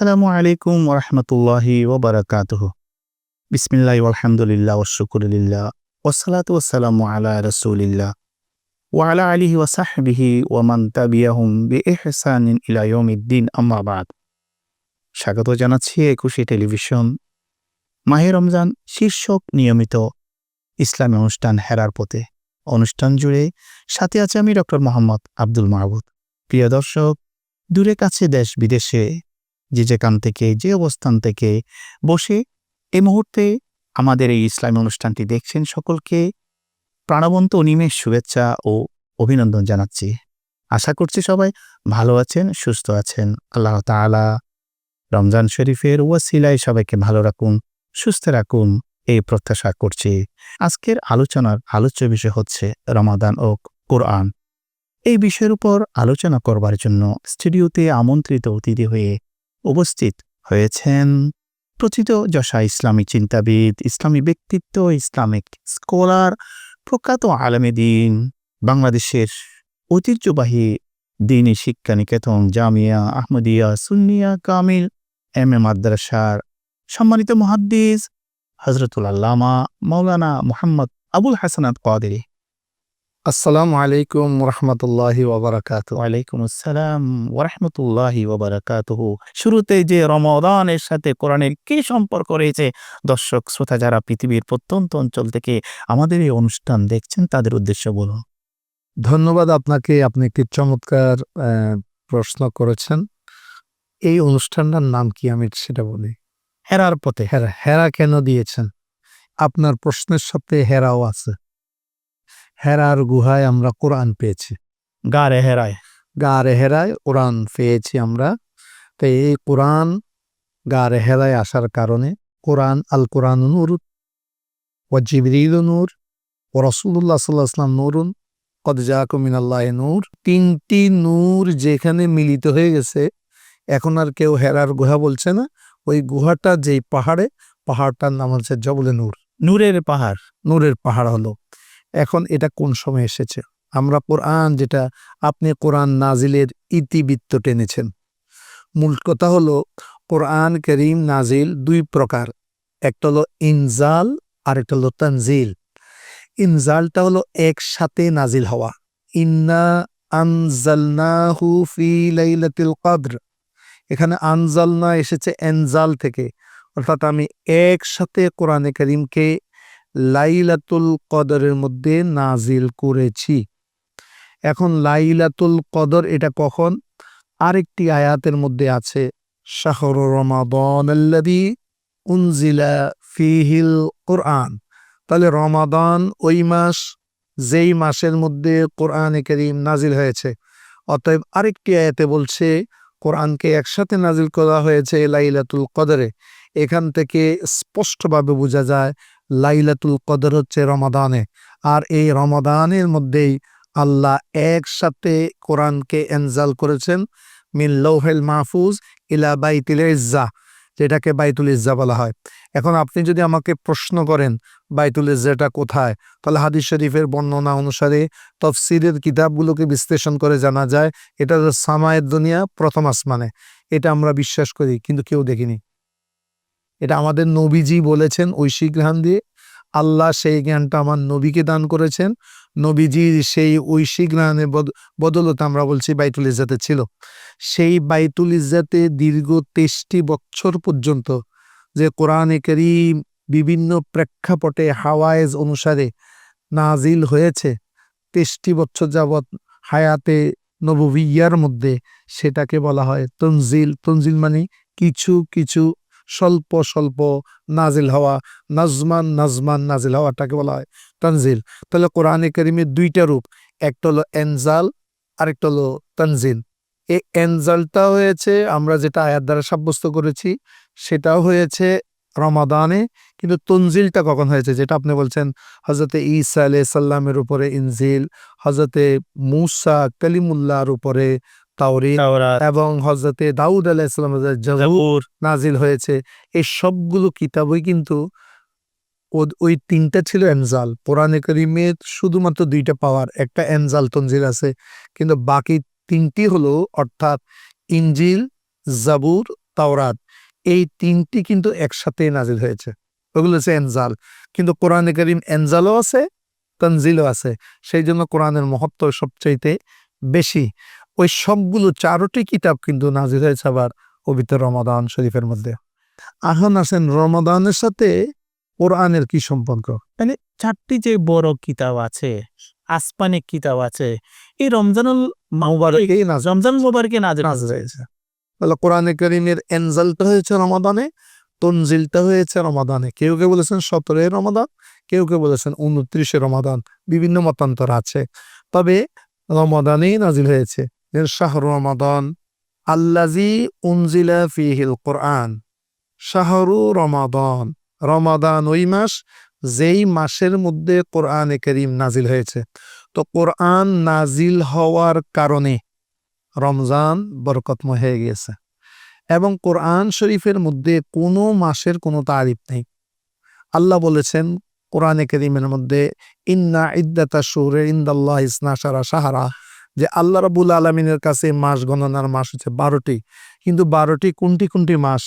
আসসালামু আলাইকুম ওরহমতুল্লাহি ওবরাকাতুহ। বিসমিল্লাহ আলহামদুলিল্লাহ ওশুকুরিল্লাহ ওসালাতু ওসালামু আলা রসুলিল্লাহ ওয়ালা আলিহি ওয়াসাহবিহি ওয়ামান তাবিয়াহুম বি ইহসানিন ইলা ইয়াউমিদ্দিন, আম্মা বাদ। স্বাগত জানাচ্ছি একুশে টেলিভিশন। মাহে রমজান শীর্ষক নিয়মিত ইসলামী অনুষ্ঠান হেরার পথে। অনুষ্ঠান জুড়ে সাথে আছে আমি ডক্টর মোহাম্মদ আব্দুল মাহবুদ। প্রিয় দর্শক, দূরে কাছে দেশ বিদেশে যে যেখান থেকে, যে অবস্থান থেকে বসে এই মুহূর্তে আমাদের এই ইসলামী অনুষ্ঠানটি দেখছেন সকলকে। প্রাণবন্ত অনিমেষ শুভেচ্ছা ও অভিনন্দন জানাচ্ছি। আশা করছি সবাই ভালো আছেন, সুস্থ আছেন। আল্লাহ তাআলা রমজান শরীফের ওয়াসিলায় সবাইকে ভালো রাখুন, সুস্থ রাখুন এই প্রত্যাশা করছি। আজকের আলোচনার আলোচ্য বিষয় হচ্ছে রমাদান ও কোরআন। এই বিষয়ের উপর আলোচনা করবার জন্য স্টুডিওতে আমন্ত্রিত অতিথি হয়ে উপস্থিত হয়েছেন প্রথিত যশা ইসলামী চিন্তাবিদ, ইসলামী ব্যক্তিত্ব, ইসলামিক স্কলার, প্রখ্যাত আলমে দিন, বাংলাদেশের ঐতিহ্যবাহী দিনী শিক্ষা নিকেতন জামিয়া আহমদিয়া সুন্নিয়া কামিল, এম এ মাদ্রাসার সম্মানিত মহাদ্দিস হজরতুল আল্লামা মৌলানা মোহাম্মদ আবুল হাসানাত কাদেরি। আসসালামু আলাইকুম রহমতুল্লাহি ওবরাকাত ওয়ালাইকুম আসসালাম ওরহমতুল্লাহি ওবরাকাতুহু শুরুতে যে রমদানের সাথে কোরআনের কি সম্পর্ক রয়েছে দর্শক শ্রোতা যারা পৃথিবীর প্রত্যন্ত অঞ্চল থেকে আমাদের এই অনুষ্ঠান দেখছেন তাদের উদ্দেশ্য বলুন। ধন্যবাদ আপনাকে আপনি একটি চমৎকার প্রশ্ন করেছেন। এই অনুষ্ঠানটার নাম কি আমি সেটা বলি? হেরার পথে। হেরা হেরা কেন দিয়েছেন? আপনার প্রশ্নের সাথে হেরাও আছে। হেরার গুহায় আমরা কোরআন পেয়েছি। গারে হেরায়। গারে হেরায় কোরআন পেয়েছি আমরা। তো এই কোরআন গারে হেরায় আসার কারণে কোরআন আল কোরআন নূর ও জিবরিল নূর ও রসুল্লাহ সাল্লাহ আসলাম নূরুন কদজাকুমিনাল্লাহ নূর। তিনটি নূর যেখানে মিলিত হয়ে গেছে এখন আর কেউ হেরার গুহা বলছে না। ওই গুহাটা যেই পাহাড়ে পাহাড়টার নাম হচ্ছে জবলে নূর নূরের পাহাড়। নূরের পাহাড় হলো। এখন এটা কোন সময় এসেছে? আমরা কোরআন যেটা আপনি কোরআন নাজিলের ইতিবৃত্ত টেনেছেন। মূল কথা হলো, কোরআন করিম নাজিল দুই প্রকার। একটা হলো ইনজাল আর একটা হলো তানজিল। ইনজালটা হলো একসাথে নাজিল হওয়া। ইন্না আনজালনাহু ফি এখানে আনজালনা এসেছে এনজাল থেকে। অর্থাৎ আমি একসাথে কোরআনে করিমকে লাইলাতুল কদরের মধ্যে নাজিল করেছি। এখন লাইলাতুল কদর এটা কখন? আরেকটি আয়াতের মধ্যে আছে, শাহর আল্লাদি উনজিলা ফিহিল কোরআন। তাহলে রমাদান ওই মাস, যেই মাসের মধ্যে কোরআনে করিম নাজিল হয়েছে। অতএব আরেকটি আয়াতে বলছে, কোরআনকে একসাথে নাজিল করা হয়েছে লাইলাতুল কদরে। এখান থেকে স্পষ্টভাবে বোঝা যায় লাইলাতুল কদর হচ্ছে রমাদানে। আর এই রমাদানের মধ্যেই আল্লাহ একসাথে কোরআনকে এনজাল করেছেন মিন লৌহেল মাহফুজ ইলা বাইতুল ইজ্জা, যেটাকে বাইতুল ইজ্জা বলা হয়। এখন আপনি যদি আমাকে প্রশ্ন করেন, বাইতুল ইজ্জাটা কোথায়? তাহলে হাদিস শরীফের বর্ণনা অনুসারে তফসিরের কিতাবগুলোকে বিশ্লেষণ করে জানা যায়, এটা সামায়ের দুনিয়া প্রথম আসমানে। এটা আমরা বিশ্বাস করি, কিন্তু কেউ দেখিনি। এটা আমাদের নবীজি বলেছেন ঐশিক জ্ঞান দিয়ে। আল্লাহ সেই জ্ঞানটা আমার নবীকে দান করেছেন। নবীজি সেই ঐশিক জ্ঞানের বদ- বদলতে আমরা বলছি বাইতুল ইজাতে ছিল। সেই বাইতুল ইজ্জাতে দীর্ঘ তেইশটি বছর পর্যন্ত যে কোরআনে করিম বিভিন্ন প্রেক্ষাপটে হাওয়ায়েজ অনুসারে নাজিল হয়েছে তেইশটি বছর যাবৎ হায়াতে নববিয়ার মধ্যে সেটাকে বলা হয় তনজিল। তনজিল মানে কিছু কিছু স্বল্প স্বল্প নাজিল হওয়া, নাজমান নাজমান নাজিল হওয়াটাকে বলা হয়, তানজিল। তাহলে কোরআন করিমের দুইটা রূপ, একটা হলো এনজাল, আরেকটা হলো তানজিল। এই এনজালটা হয়েছে, আমরা যেটা আয়াত দ্বারা সাব্যস্ত করেছি, সেটাও হয়েছে রমাদানে, কিন্তু তনজিলটা কখন হয়েছে? যেটা আপনি বলছেন হজরতে ঈসা আলাই সাল্লামের উপরে ইনজিল হজরতে মুসা কালিমুল্লাহর উপরে তাওরি এবং হজরতে দাউদ জবুর জাবুর নাজিল হয়েছে এই সবগুলো কিতাবই কিন্তু ওই তিনটা ছিল এনজাল। কোরআনে করিমের শুধুমাত্র দুইটা পাওয়ার একটা এনজাল তনজিল আছে কিন্তু বাকি তিনটি হলো অর্থাৎ ইঞ্জিল জাবুর তাওরাত। এই তিনটি কিন্তু একসাথে নাজিল হয়েছে। ওগুলো হচ্ছে এনজাল। কিন্তু কোরআনে করিম এনজালও আছে তনজিলও আছে। সেই জন্য কোরআনের মহত্ব সবচাইতে বেশি। ওই সবগুলো চারোটি কিতাব কিন্তু নাজির হয়েছে আবার পবিত্র রমাদান শরীফের মধ্যে। এখন আসেন রমাদানের সাথে কোরআনের কি সম্পর্ক? মানে চারটি যে বড় কিতাব আছে আসমানিক কিতাব আছে এই রমজানুল মুবারক রমজান মুবারকে নাজিল হয়েছে। তাহলে কোরআনে করিমের এনজালটা হয়েছে রমাদানে তনজিলটা হয়েছে রমাদানে। কেউ কেউ বলেছেন সতেরোই রমাদান কেউ কেউ বলেছেন উনত্রিশে রমাদান। বিভিন্ন মতান্তর আছে। তবে রমাদানেই নাজিল হয়েছে। যে শাহরু রমাদান আল্লাজি উনজিলা ফিহিল কোরআন। শাহরু রমাদান। রমাদান ওই মাস যেই মাসের মধ্যে কোরআনে করিম নাজিল হয়েছে। তো কোরআন নাজিল হওয়ার কারণে রমজান বরকতময় হয়ে গিয়েছে। এবং কোরআন শরীফের মধ্যে কোনো মাসের কোনো তারিফ নেই। আল্লাহ বলেছেন কোরআনে করিমের মধ্যে, ইন্না ইদ্দাতা সুরে ইন্দাল্লাহ ইসনা সারা সাহারা যে আল্লাহ রাবুল আলমিনের কাছে মাস গণনার মাস হচ্ছে বারোটি। কিন্তু বারোটি কোনটি কোনটি মাস?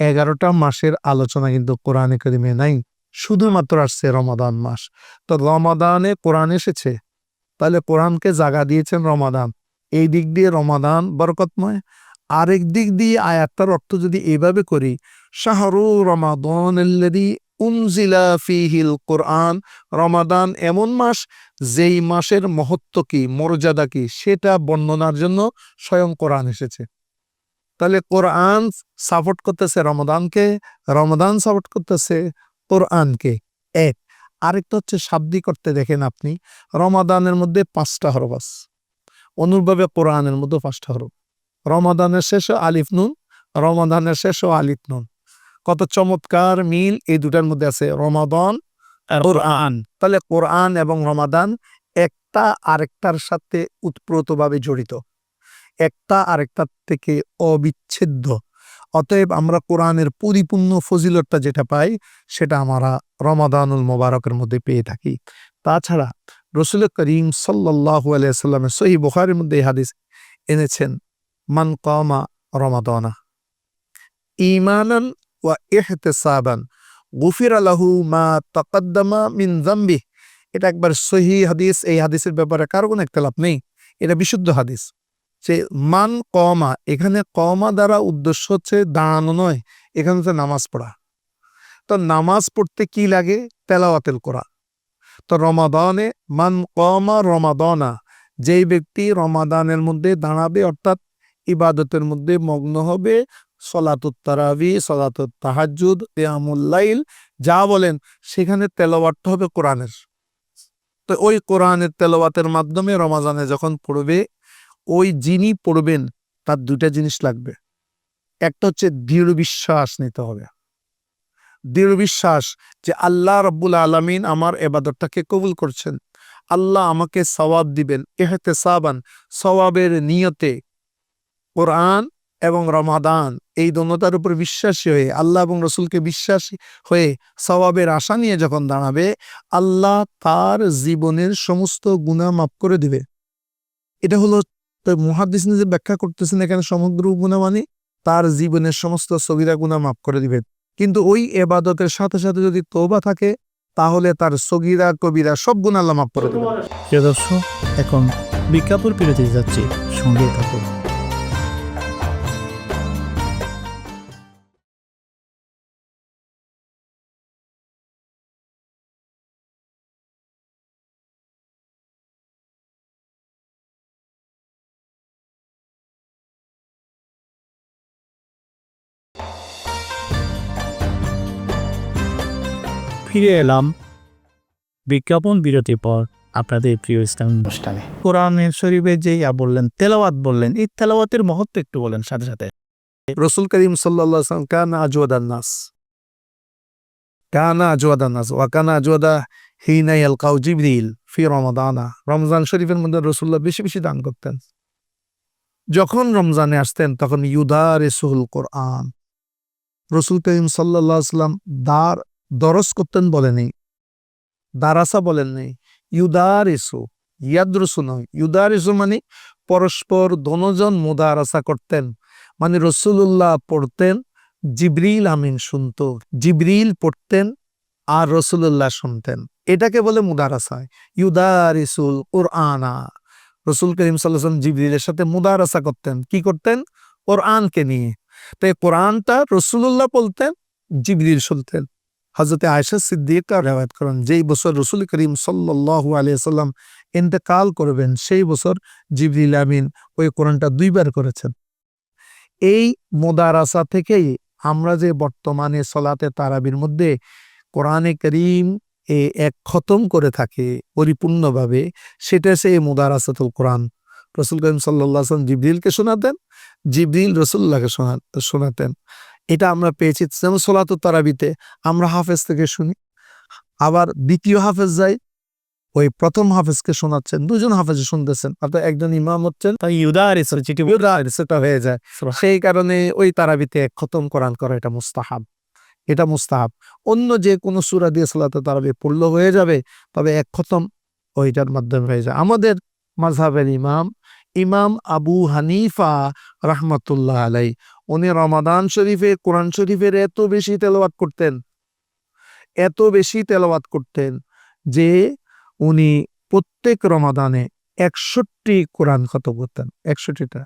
এগারোটা মাসের আলোচনা কিন্তু কোরআনে করিমে নাই। শুধুমাত্র আসছে রমাদান মাস। তো রমাদানে কোরআন এসেছে? তাহলে কোরআনকে জাগা দিয়েছেন রমাদান। এই দিক দিয়ে রমাদান বরকতময়। আরেক দিক দিয়ে আয়াতটার অর্থ যদি এভাবে করি, শাহরু রমাদান উনজিলা ফিহিল কোরআন, রমাদান এমন মাস যেই মাসের মহত্ব কি, মর্যাদা কি, সেটা বর্ণনার জন্য স্বয়ং কোরআন এসেছে। তাহলে কোরআন সাপোর্ট করতেছে রমাদানকে, রমাদান সাপোর্ট করতেছে কোরআনকে। এক। আরেকটা হচ্ছে শাব্দিক করতে দেখেন আপনি, রমাদানের মধ্যে পাঁচটা হরফ আছে। কোরআনের মধ্যে পাঁচটা হরফ। রমাদানের শেষ আলিফ নুন, রমাদানের শেষ আলিফ নুন। কত চমৎকার মিল এই দুটার মধ্যে আছে, রমাদন কোরআন। তাহলে কোরআন এবং রমাদান একটা আরেকটার সাথে উৎপ্রতভাবে জড়িত। একটা আরেকটার থেকে অবিচ্ছেদ্য। অতএব আমরা কোরআনের পরিপূর্ণ ফজিলতটা যেটা পাই, সেটা আমরা রমাদানুল মোবারকের মধ্যে পেয়ে থাকি। তাছাড়া রসুল করিম সাল্লাহ আলাইসাল্লামের সহি বুখারের মধ্যে হাদিস এনেছেন, মান কমা রমাদানা। ইমানান ওয়া গুফির মা তকদ্দমা মিন জাম্বি এটা একবার সহি হাদিস, এই হাদিসের ব্যাপারে কারও কোনো একতলাপ নেই। এটা বিশুদ্ধ হাদিস। যে মান কমা, এখানে কমা দ্বারা উদ্দেশ্য হচ্ছে দাঁড়ানো নয়, এখানে হচ্ছে নামাজ পড়া। তো নামাজ পড়তে কি লাগে? তেলাওয়াতেল করা তো রমাদানে মান কমা রমাদানা, যেই ব্যক্তি রমাদানের মধ্যে দাঁড়াবে, অর্থাৎ ইবাদতের মধ্যে মগ্ন হবে সলাতুত তারাবি, সলাতুত তাহাজুদ ইয়ামুল্লাইল যা বলেন সেখানে তেলাওয়াতটা হবে কোরআনের। তো ওই কোরআনের তেলাওয়াতের মাধ্যমে রমাজানে যখন পড়বে, ওই যিনি পড়বেন তার দুটা জিনিস লাগবে। একটা হচ্ছে দৃঢ় বিশ্বাস নিতে হবে। দৃঢ় বিশ্বাস যে আল্লাহ রব্বুল আলমিন আমার এবাদতটাকে কবুল করছেন। আল্লাহ আমাকে সওয়াব দিবেন এহেতে সাবান সওয়াবের নিয়তে কোরআন এবং রমাদান, এই দনতার উপর বিশ্বাসী হয়ে, আল্লাহ এবং রসুলকে বিশ্বাসী হয়ে সওয়াবের আশা নিয়ে যখন দাঁড়াবে, আল্লাহ তার জীবনের সমস্ত গুণা মাফ করে দিবে। এটা হলো মহাদিস যে ব্যাখ্যা করতেছেন এখানে সমগ্র গুণা মানে তার জীবনের সমস্ত সগিরা গুণা মাফ করে দিবে। কিন্তু ওই এবাদতের সাথে সাথে যদি তোবা থাকে, তাহলে তার সগিরা, কবিরা সব গুণ আল্লাহ মাফ করে দেবে দর্শক, এখন বিজ্ঞাপন বিরতি যাচ্ছি। সঙ্গে থাকুন। ফিরে এলাম। বিজ্ঞাপন বিরতির পর আপনাদের প্রিয় ইসলাম অনুষ্ঠানে। কোরআনের শরীফে যে ইয়া বললেন তেলাওয়াত বললেন এই তেলাওয়াতের মহত্ব একটু বলেন সাথে সাথে। রসুল করিম সাল্লাহ কানা আজওয়াদান নাস। কানা আজওয়াদান নাস। ওয়াকানা আজওয়াদা হিনা ইয়ালকাউ জিবরিল ফি রমাদানা। রমজান শরীফের মধ্যে রসুল্লাহ বেশি বেশি দান করতেন। যখন রমজানে আসতেন তখন ইউদা রেসুল কোরআন। রসুল করিম সাল্লাহ সাল্লাম দার দরস করতেন বলেনি দারাসা বলেননি ইউদার ইসু ইয়াদ্রসু নয় ইউদার ইসু মানে পরস্পর দনজন মুদারাসা করতেন মানে রসুল্লাহ পড়তেন, জিবরিল আমিন শুনতো, জিবরিল পড়তেন আর রসুল্লাহ শুনতেন। এটাকে বলে মুদারাসা ইউদারিসুল কোরআনা। রসুল করিম সাল্লাম জিবরিলের সাথে মুদারাসা করতেন, কি করতেন? কোরআনকে নিয়ে। তাই কোরআনটা রসুল্লাহ বলতেন, জিবরিল শুনতেন। হজরতে আয়সা সিদ্দিকা রেওয়ায়ত করেন, যেই বছর রসুল করিম সাল্লাহ আলিয়াল্লাম ইন্তেকাল করবেন, সেই বছর জিবরিল আমিন ওই কোরআনটা দুইবার করেছেন। এই মোদারাসা থেকেই আমরা যে বর্তমানে সলাতে তারাবির মধ্যে কোরআনে করিম এ এক খতম করে থাকে পরিপূর্ণভাবে, সেটা সেই মোদারাসাতুল কোরআন। রসুল করিম সাল্লাম জিবরিলকে শোনাতেন, জিবরিল রসুল্লাহকে শোনা, শোনাতেন। এটা আমরা পেয়েছি যেমন সোলাত তারাবিতে। আমরা হাফেজ থেকে শুনি। আবার দ্বিতীয় হাফেজ যাই ওই প্রথম হাফেজকে শোনাচ্ছেন দুজন হাফেজ শুনতেছেন। অর্থাৎ একজন ইমাম হচ্ছেন সেটা হয়ে যায়। সেই কারণে ওই তারাবিতে খতম কোরআন করা এটা মুস্তাহাব। এটা মুস্তাহাব। অন্য যে কোনো সুরা দিয়ে সালাতে তারাবি পড়ল হয়ে যাবে তবে এক খতম ওইটার মাধ্যমে হয়ে যায়। আমাদের মাঝহাবের ইমাম ইমাম আবু হানিফা রাহমাতুল্লাহ আলাই উনি রমাদান শরীফে কোরআন শরীফের এত বেশি তেলাওয়াত করতেন এত বেশি তেলাওয়াত করতেন যে উনি প্রত্যেক রমাদানে একষট্টি কোরআন খতম করতেন একষট্টিটা।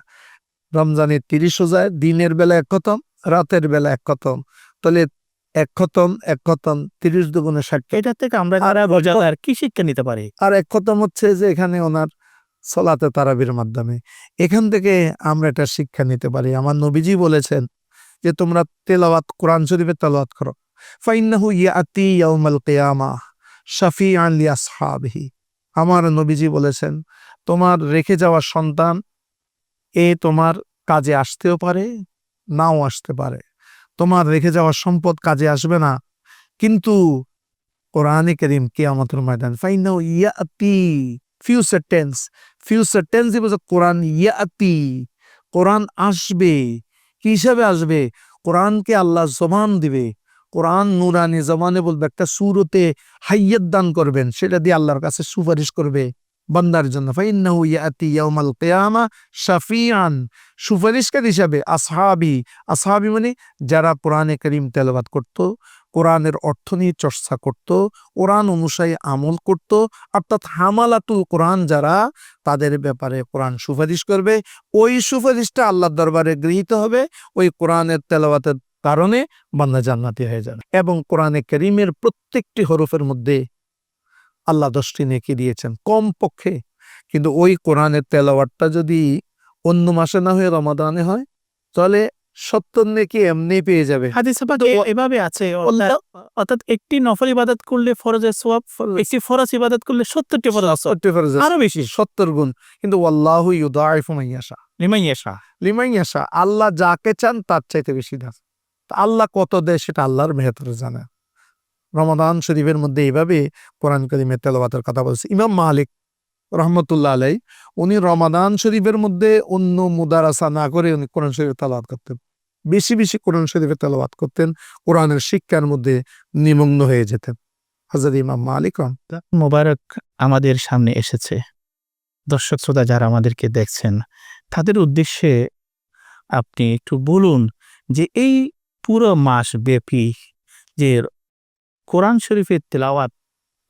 রমজানের তিরিশ হাজার দিনের বেলা এক খতম রাতের বেলা এক খতম। তাহলে এক খতম এক খতম তিরিশ দুগুণে ষাট। এটা থেকে আমরা আর কি শিক্ষা নিতে পারি? আর এক খতম হচ্ছে যে এখানে ওনার সলাতে তারাবির মাধ্যমে। এখান থেকে আমরা এটা শিক্ষা নিতে পারি। আমার নবীজি বলেছেন যে, তোমরা তেলাওয়াত, কোরআন শরীফের তেলাওয়াত করো। ফাইন্নাহু ইয়াতি ইয়াউমাল কিয়ামা শাফিআন লি আসহাবিহি আমার নবীজি বলেছেন, তোমার রেখে যাওয়া সন্তান এ তোমার কাজে আসতেও পারে, নাও আসতে পারে। তোমার রেখে যাওয়া সম্পদ কাজে আসবে না। কিন্তু কোরআনে করিম কিয়ামতের ময়দান ফাইন্নাহু ইয়াতি future tense future tense is Quran ইয়াতি Quran আসবে। কি হিসাবে আসবে? কোরআনকে আল্লাহ জবান দিবে। কোরআন নুরানি জমানে বলবে, একটা সুরতে হাইয়াত দান করবেন। সেটা দিয়ে আল্লাহর কাছে সুপারিশ করবে বান্দার জন্য। ফাইন্নাহু ইয়াতি ইয়াউমাল কিয়ামা শাফিআন। সুপারিশকার হিসাবে আসহাবি। আসহাবি মানে যারা কোরআনে করিম তেলাওয়াত করত কোরআনের অর্থ নিয়ে চর্চা করত, কোরআন অনুসারে আমল করত, অর্থাৎ হামালাতুল কোরআন যারা, তাদের ব্যাপারে কোরআন সুপারিশ করবে। ওই সুপারিশটা আল্লাহর দরবারে গৃহীত হবে, ওই কোরআনের তেলাওয়াতের কারণে বান্দা জান্নাতি হয়ে যাবে। এবং কোরআনে করিমের প্রত্যেকটি হরফের মধ্যে আল্লাহ দশটি নেকি দিয়েছেন কম পক্ষে কিন্তু ওই কোরআনের তেলাওয়াতটা যদি অন্য মাসে না হয়ে রমাদানে হয়, তাহলে সত্তর নেকি এমনি পেয়ে যাবে। হাদিসে পাক এভাবে আছে আল্লাহ অর্থাৎ- একটি নফল ইবাদত করলে ফরজের সোয়াব একটি ফরজ ইবাদত করলে সত্তরটি ফরজ আছে। সত্তর ফরজ আরও বেশি। সত্তর গুণ। কিন্তু আল্লাহু ইউদাইফু মাইয়াশা লিমাইয়াশা লিমাইয়াশা আল্লাহ যাকে চান তার চাইতে বেশি দেন। আল্লাহ কত দেয় সেটা আল্লাহর মেহতরে জানে। রমাদান শরীফের মধ্যে এইভাবে কোরআন করিমের তেলাওয়াতের কথা বলছে। ইমাম মালিক রহমতুল্লাহ আলাই উনি রমাদান শরীফের মধ্যে অন্য মুদারাসা না করে উনি কোরআন শরীফের তেলাওয়াত করতেন। বেশি বেশি কোরআন শরীফের তেলাওয়াত করতেন কোরআনের শিক্ষার মধ্যে নিমগ্ন হয়ে যেতেন। হাজার ইমাম মালিক মোবারক আমাদের সামনে এসেছে। দর্শক শ্রোতা যারা আমাদেরকে দেখছেন তাদের উদ্দেশ্যে আপনি একটু বলুন যে এই পুরো মাস ব্যাপী যে কোরআন শরীফের তেলাওয়াত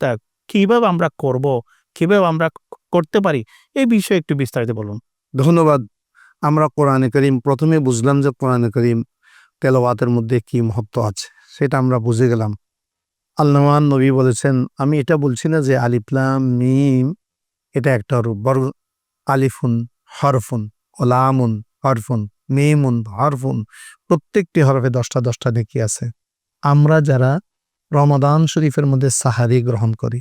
তা কীভাবে আমরা করব কীভাবে আমরা করতে পারি এই বিষয়ে একটু বিস্তারিত বলুন। ধন্যবাদ। আমরা কোরআনে করিম প্রথমে বুঝলাম যে কোরআনে করিম তেলাওয়াতের মধ্যে কি মহত্ব আছে, সেটা আমরা বুঝে গেলাম। আল্লামান নবী বলেছেন, আমি এটা বলছি না যে আলিফলাম মিম, এটা একটা রূপ, বরং আলিফুন হরফুন, ওলামুন হরফুন, মিমুন হরফুন, প্রত্যেকটি হরফে দশটা দশটা নেকি আছে। আমরা যারা রমাদান শরীফের মধ্যে সাহারি গ্রহণ করি,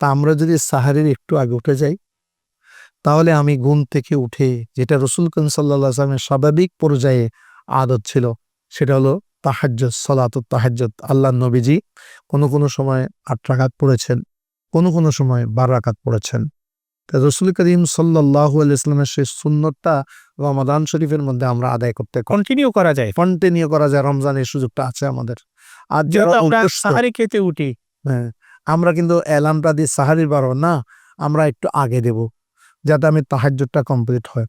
তা আমরা যদি সাহারির একটু আগে উঠে যাই তাহলে আমি ঘুম থেকে উঠে যেটা রসুল করিম সাল্লা আসলামের স্বাভাবিক পর্যায়ে আদত ছিল সেটা হলো তাহাজ্জত সলাত তাহাজ্জত আল্লাহ নবীজি কোনো কোনো সময় আট পড়েছেন কোনো কোনো সময় বার রাকাত পড়েছেন। তা রসুল করিম সাল্লাহ ইসলামের সেই সুন্নতটা রমাদান শরীফের মধ্যে আমরা আদায় করতে কন্টিনিউ করা যায়। কন্টিনিউ করা যায় রমজানের সুযোগটা আছে আমাদের। আর সাহারি খেতে উঠি। হ্যাঁ আমরা কিন্তু অ্যালার্মটা দিয়ে সাহারি বারো না আমরা একটু আগে দেব। যাতে আমি তাহাজ্জুদটা কমপ্লিট হয়।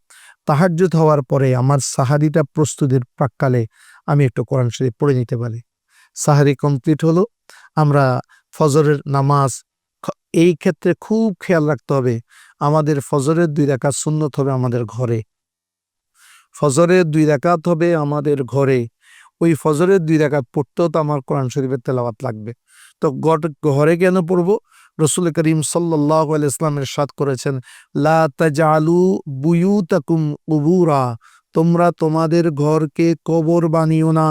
তাহাজ্জুদ হওয়ার পরে আমার সাহারিটা প্রস্তুতির প্রাককালে আমি একটু কোরআন শরীফ পড়ে নিতে পারি। সাহারি কমপ্লিট হলো, আমরা ফজরের নামাজ এই ক্ষেত্রে খুব খেয়াল রাখতে হবে, আমাদের ফজরের দুই রাকাত সুন্নত হবে আমাদের ঘরে। ফজরের দুই রাকাত হবে আমাদের ঘরে, ওই ফজরের দুই রাকাত পড়তেও তো আমার কোরআন শরীফের তেলাওয়াত লাগবে। তো ঘরে কেন পড়ব? রসুল করিম সাল্লাহ ইসলামের সাদ করেছেন, লা তাজালু বুয়ুতাকুম কুবুরা তোমরা তোমাদের ঘরকে কবর বানিও না।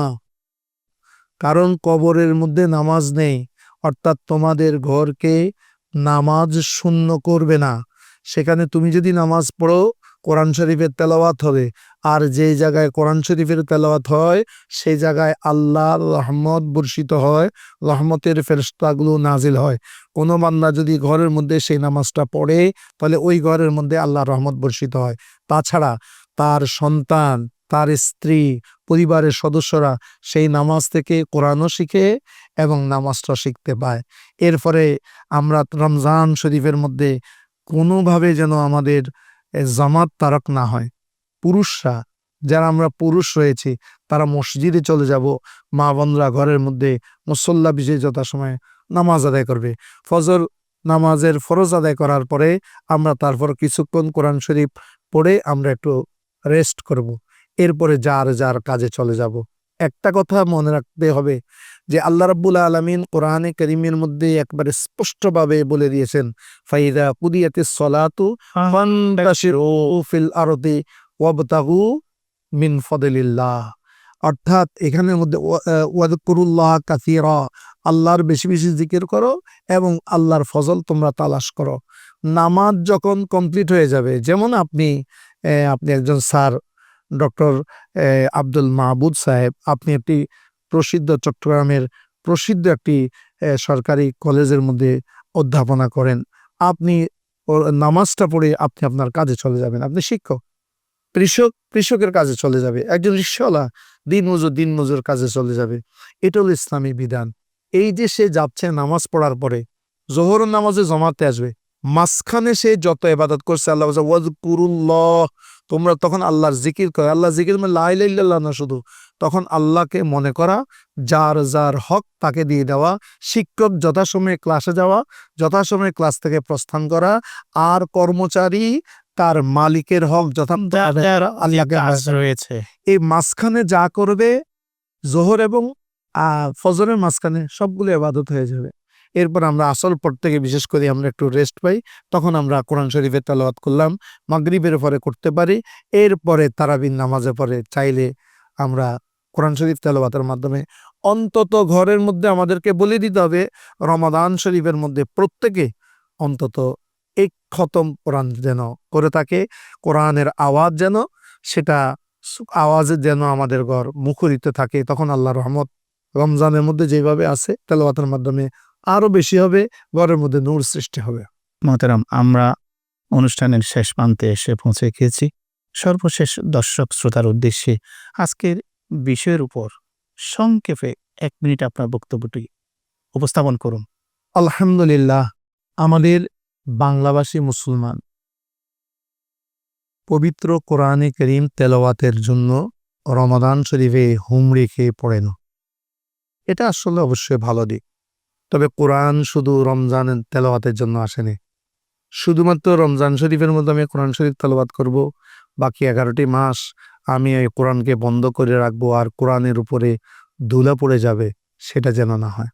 কারণ কবরের মধ্যে নামাজ নেই, অর্থাৎ তোমাদের ঘরকে নামাজ শূন্য করবে না। সেখানে তুমি যদি নামাজ পড়ো কোরআন শরীফের তেলাওয়াত হবে। আর যে জায়গায় কোরআন শরীফের তেলাওয়াত হয়, সেই জায়গায় আল্লাহর রহমত বর্ষিত হয়, রহমতের ফেরস্তাগুলো নাজিল হয়। কোনো বান্দা যদি ঘরের মধ্যে সেই নামাজটা পড়ে, তাহলে ওই ঘরের মধ্যে আল্লাহর রহমত বর্ষিত হয়। তাছাড়া তার সন্তান, তার স্ত্রী, পরিবারের সদস্যরা সেই নামাজ থেকে কোরআনও শিখে এবং নামাজটা শিখতে পায়। এরপরে আমরা রমজান শরীফের মধ্যে কোনোভাবে যেন আমাদের জামাত তারক না হয়। পুরুষরা, যারা আমরা পুরুষ রয়েছি, তারা মসজিদে চলে যাব, মা বোনরা ঘরের মধ্যে মুসল্লা বিজয় যথাসময়ে নামাজ আদায় করবে। ফজর নামাজের ফরজ আদায় করার পরে আমরা তারপর কিছুক্ষণ কোরআন শরীফ পড়ে আমরা একটু রেস্ট করব। এরপরে যার যার কাজে চলে যাব। একটা কথা মনে রাখতে হবে যে আল্লাহ রাব্বুল আলমিন কোরআনে করিমের মধ্যে একবারে স্পষ্টভাবে বলে দিয়েছেন, ফাইদা কুদিয়াতে সলাতু ফিল আরদি ওয়াবতাগু মিন ফদলিল্লাহ। অর্থাৎ এখানের মধ্যে ওয়াদকুরুল্লাহ কাসিরা, আল্লাহর বেশি বেশি জিকির করো এবং আল্লাহর ফজল তোমরা তালাশ করো। নামাজ যখন কমপ্লিট হয়ে যাবে, যেমন আপনি আপনি একজন স্যার, ডক্টর আব্দুল মাহবুদ সাহেব, আপনি একটি প্রসিদ্ধ চট্টগ্রামের প্রসিদ্ধ একটি সরকারি কলেজের মধ্যে অধ্যাপনা করেন। আপনি নামাজটা পড়ে আপনি আপনার কাজে চলে যাবেন। আপনি শিক্ষক। কৃষক কৃষকের কাজে চলে যাবে। একজন রিক্সাওয়ালা দিন মজুর দিন মজুর কাজে চলে যাবে। এটা হলো ইসলামী বিধান। এই যে সে যাচ্ছে নামাজ পড়ার পরে জোহর নামাজে জমাতে আসবে মাঝখানে সে যত এবাদত করছে আল্লাহ বলছে, ওয়াজকুরুল্লাহ তোমরা তখন আল্লাহর জিকির করো। আল্লাহ জিকির মানে লা ইলাহা ইল্লাল্লাহ না শুধু। তখন আল্লাহকে মনে করা যার যার হক তাকে দিয়ে দেওয়া। শিক্ষক যথাসময়ে ক্লাসে যাওয়া যথাসময়ে ক্লাস থেকে প্রস্থান করা। আর কর্মচারী তার মালিকের হক যথা যার আল্লাহকে কাজ আদায়- রয়েছে। এই মাঝখানে যা করবে জোহর এবং আহ, ফজরের মাঝখানে সবগুলো এবাদত হয়ে যাবে। এরপর আমরা আসল পর থেকে বিশেষ করে আমরা একটু রেস্ট পাই, তখন আমরা কোরআন শরীফের তালাওয়াত করলাম, মাগরিবের পরে করতে পারি, এরপরে তারাবিন নামাজে পরে চাইলে আমরা কোরআন শরীফ তেলাওয়াতের মাধ্যমে অন্তত ঘরের মধ্যে আমাদেরকে বলে দিতে হবে, রমাদান শরীফের মধ্যে প্রত্যেকে অন্তত এক খতম কোরআন যেন করে থাকে, কোরআনের আওয়াজ যেন সেটা আওয়াজে যেন আমাদের ঘর মুখরিত থাকে, তখন আল্লাহ রহমত রমজানের মধ্যে যেভাবে আছে তেলাওয়াতের মাধ্যমে আরও বেশি হবে ঘরের মধ্যে নূর সৃষ্টি হবে। মহতারাম আমরা অনুষ্ঠানের শেষ প্রান্তে এসে পৌঁছে গিয়েছি। সর্বশেষ দর্শক শ্রোতার উদ্দেশ্যে আজকের বিষয়ের উপর সংক্ষেপে এক মিনিট আপনার বক্তব্যটি উপস্থাপন করুন। আলহামদুলিল্লাহ আমাদের বাংলাভাষী মুসলমান পবিত্র কোরআনে করিম তেলাওয়াতের জন্য রমাদান শরীফে হুমড়ি খেয়ে পড়েন। এটা আসলে অবশ্যই ভালো দিক। তবে কোরআন শুধু রমজান তেলাওয়াতের জন্য আসেনি। শুধুমাত্র রমজান শরীফের মধ্যে আমি কোরআন শরীফ তেলাওয়াত করব, বাকি এগারোটি মাস আমি এই কোরআনকে বন্ধ করে রাখব আর কোরআনের উপরে ধুলা পড়ে যাবে, সেটা যেন না হয়।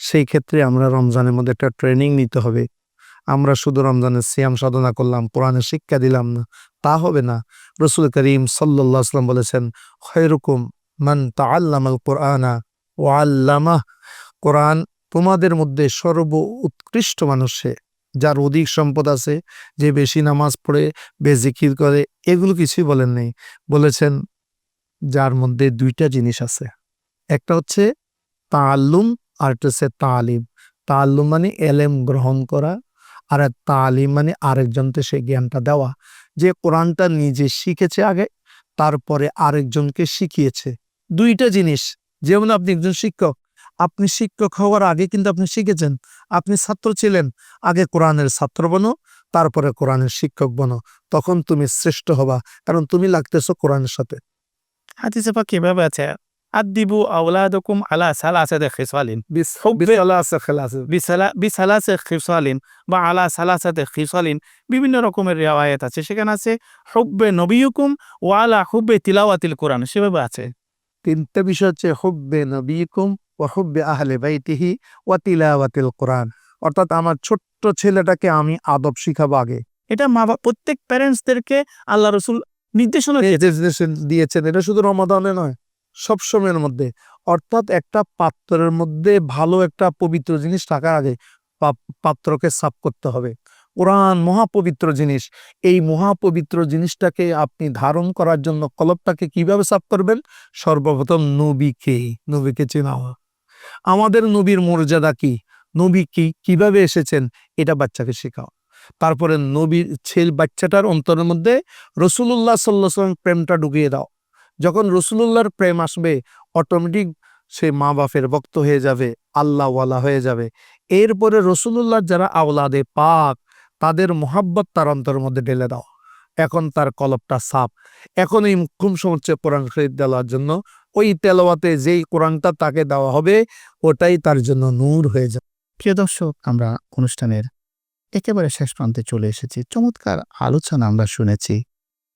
সেই ক্ষেত্রে আমরা রমজানের মধ্যে একটা ট্রেনিং নিতে হবে। আমরা শুধু রমজানের সিয়াম সাধনা করলাম, কোরআনের শিক্ষা দিলাম না, তা হবে না। রসুল করিম সাল্লাহ আসলাম বলেছেন, খৈরুকুম মান তা তাআল্লামাল কোরআনা ও আল্লামা কোরআন তোমাদের মধ্যে সর্ব উৎকৃষ্ট মানুষে যার অধিক সম্পদ আছে, যে বেশি নামাজ পড়ে বেজিকির করে, এগুলো কিছুই বলেন নেই। বলেছেন, যার মধ্যে দুইটা জিনিস আছে। একটা হচ্ছে তাল্লুম আর একটা হচ্ছে তালিম তাল্লুম মানে এলেম গ্রহণ করা, আর তালিম মানে আরেকজনকে সে জ্ঞানটা দেওয়া। যে কোরআনটা নিজে শিখেছে আগে, তারপরে আরেকজনকে শিখিয়েছে। দুইটা জিনিস। যেমন আপনি একজন শিক্ষক আপনি শিক্ষক হওয়ার আগে কিন্তু আপনি শিখেছেন। আপনি ছাত্র ছিলেন আগে কোরআনের ছাত্র বনো তারপরে কোরআনের শিক্ষক বনো। তখন তুমি শ্রেষ্ঠ হবা কারণ তুমি লাগতেছো কোরআনের সাথে। হাদিসে পাক কীভাবে আছে আদিবু আওলাদকুম আলা সালাসাতে খিসালিন। বিসালাসে খিসালিন। বা আলা সালাসাতে খিসালিন। বিভিন্ন রকমের রেওয়ায়ত আছে সেখানে আছে হুব্বে নবিয়কুম ও আলা হুব্বে তিলাওয়াতিল কোরআন। সেভাবে আছে। তিনটা বিষয় হচ্ছে হুব্বে নবীকুম ও হুব্বে আহলে বাইতিহি ওয়া তিলাওয়াতিল কোরআন। অর্থাৎ আমার ছোট্ট ছেলেটাকে আমি আদব শিখাবো আগে। এটা মা বাবা প্রত্যেক প্যারেন্টসদেরকে আল্লাহ রসুল নির্দেশনা দিয়েছেন। এটা শুধু রমাদানে নয় সব সময়ের মধ্যে। অর্থাৎ একটা পাত্রের মধ্যে ভালো একটা পবিত্র জিনিস থাকার আগে পাত্রকে সাফ করতে হবে। কোরআন মহাপবিত্র জিনিস। এই মহাপবিত্র জিনিসটাকে আপনি ধারণ করার জন্য কলবটাকে কীভাবে সাফ করবেন? সর্বপ্রথম নবীকে নবীকে চেনাওয়া। আমাদের নবীর মর্যাদা কি? নবী কি, কীভাবে এসেছেন? এটা বাচ্চাকে শেখাও। তারপরে নবীর ছেলে বাচ্চাটার অন্তরের মধ্যে রসুল্লাহ সাল্লাম প্রেমটা ঢুকিয়ে দাও। যখন রসুলুল্লাহর প্রেম আসবে অটোমেটিক সে মা বাপের ভক্ত হয়ে যাবে, আল্লাহওয়ালা হয়ে যাবে। এরপরে রসুলুল্লাহ যারা আওলাদে পাক, তাদের মোহাব্বত তার অন্তরের মধ্যে ঢেলে দাও। এখন তার কলবটা সাপ এখন এই মুখ্যম সমস্যা কোরআন শরীফ দেওয়ার জন্য ওই তেলাওয়াতে যেই কোরআনটা তাকে দেওয়া হবে, ওটাই তার জন্য নূর হয়ে যাবে। প্রিয় দর্শক, আমরা অনুষ্ঠানের একেবারে শেষ প্রান্তে চলে এসেছি। চমৎকার আলোচনা আমরা শুনেছি।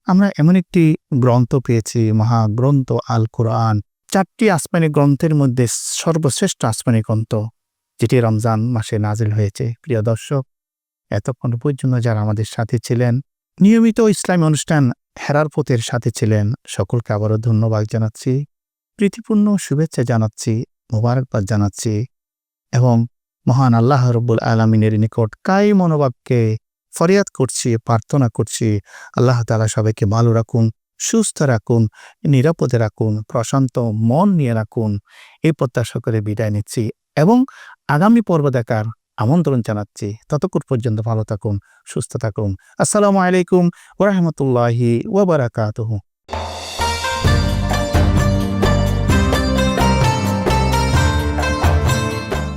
আমরা এমন একটি গ্রন্থ পেয়েছি, মহাগ্রন্থ আল কোরআন চারটি আসমানি গ্রন্থের মধ্যে সর্বশ্রেষ্ঠ আসমানি গ্রন্থ, যেটি রমজান মাসে নাজিল হয়েছে। প্রিয় দর্শক, এতক্ষণ পর্যন্ত যারা আমাদের সাথে ছিলেন, নিয়মিত ইসলামী অনুষ্ঠান হেরার পথের সাথে ছিলেন, সকলকে আবারও ধন্যবাদ জানাচ্ছি। প্রীতিপূর্ণ শুভেচ্ছা জানাচ্ছি, মোবারকবাদ জানাচ্ছি এবং মহান আল্লাহ রব্বুল আলমিনের নিকট কাই মনোভাবকে ফরিয়াদ করছি, প্রার্থনা করছি। আল্লাহ তালা সবাইকে ভালো রাখুন, সুস্থ রাখুন, নিরাপদে রাখুন, প্রশান্ত মন নিয়ে রাখুন। এই প্রত্যাশা করে বিদায় নিচ্ছি এবং আগামী পর্ব দেখার আমন্ত্রণ জানাচ্ছি। ততক্ষণ পর্যন্ত ভালো থাকুন, সুস্থ থাকুন। আসসালামু আলাইকুম ওরহমতুল্লাহি ওবরাকাতহ